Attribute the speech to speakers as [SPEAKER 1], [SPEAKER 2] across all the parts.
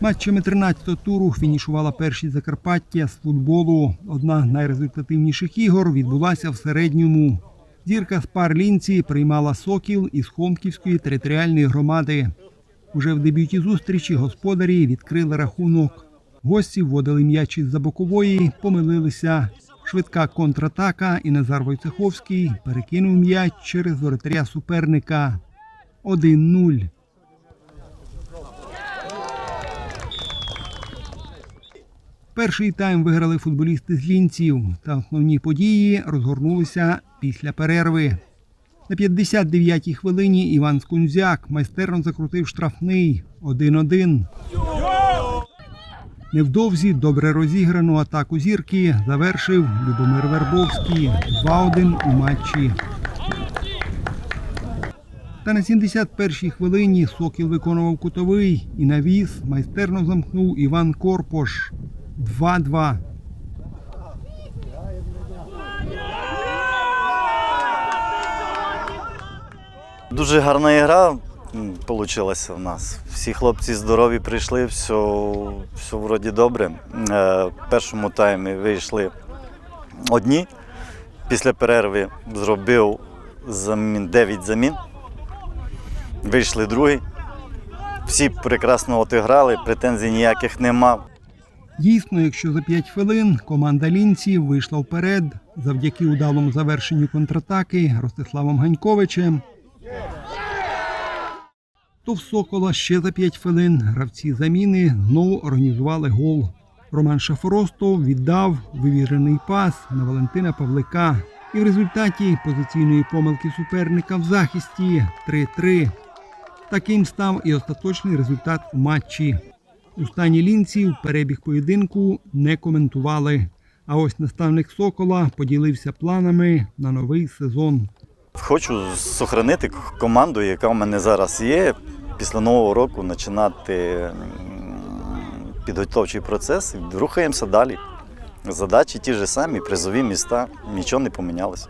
[SPEAKER 1] Матчами 13-го туру фінішувала першість Закарпаття з футболу. Одна з найрезультативніших ігор відбулася в середньому. Зірка з Парлінці приймала сокіл із Хомківської територіальної громади. Уже в дебюті зустрічі господарі відкрили рахунок. Гості вводили м'яч із-за бокової, помилилися. Швидка контратака і Назар Войцеховський перекинув м'яч через воротаря суперника. 1-0. Перший тайм виграли футболісти з лінців, та основні події розгорнулися після перерви. На 59-й хвилині Іван Скунзяк майстерно закрутив штрафний 1-1. Невдовзі добре розіграну атаку зірки завершив Любомир Вербовський 2-1 у матчі. Та на 71-й хвилині Сокіл виконував кутовий і навіс майстерно замкнув Іван Корпош 2-2.
[SPEAKER 2] Дуже гарна гра вийшла в нас. Всі хлопці здорові прийшли, все, все вроді добре. Е, В першому таймі вийшли одні. Після перерви зробив замін, 9 замін. Вийшли другий. Всі прекрасно отіграли, претензій ніяких нема.
[SPEAKER 1] Дійсно, якщо за 5 хвилин команда лінців вийшла вперед завдяки удалому завершенню контратаки Ростиславом Ганьковичем, то в Сокола ще за 5 хвилин гравці заміни знову організували гол. Роман Шафоростов віддав вивірений пас на Валентина Павлика. І в результаті позиційної помилки суперника в захисті 3-3. Таким став і остаточний результат у матчі. У стані лінців перебіг поєдинку не коментували. А ось наставник Сокола поділився планами на новий сезон.
[SPEAKER 2] Хочу зберігати команду, яка в мене зараз є. Після нового року починати підготовчий процес рухаємося далі. Задачі ті ж самі, призові міста, нічого не помінялося.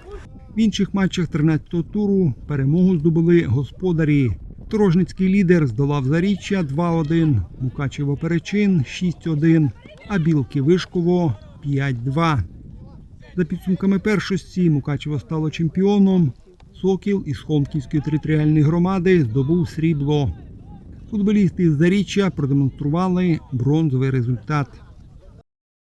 [SPEAKER 1] В інших матчах 13-го туру перемогу здобули господарі. Торожницький лідер здолав Заріччя 2-1, Мукачево Перечин 6-1, а Білки Вишково 5-2. За підсумками першості Мукачево стало чемпіоном. Сокіл із Хомківської територіальної громади здобув срібло. Футболісти з Заріччя продемонстрували бронзовий результат.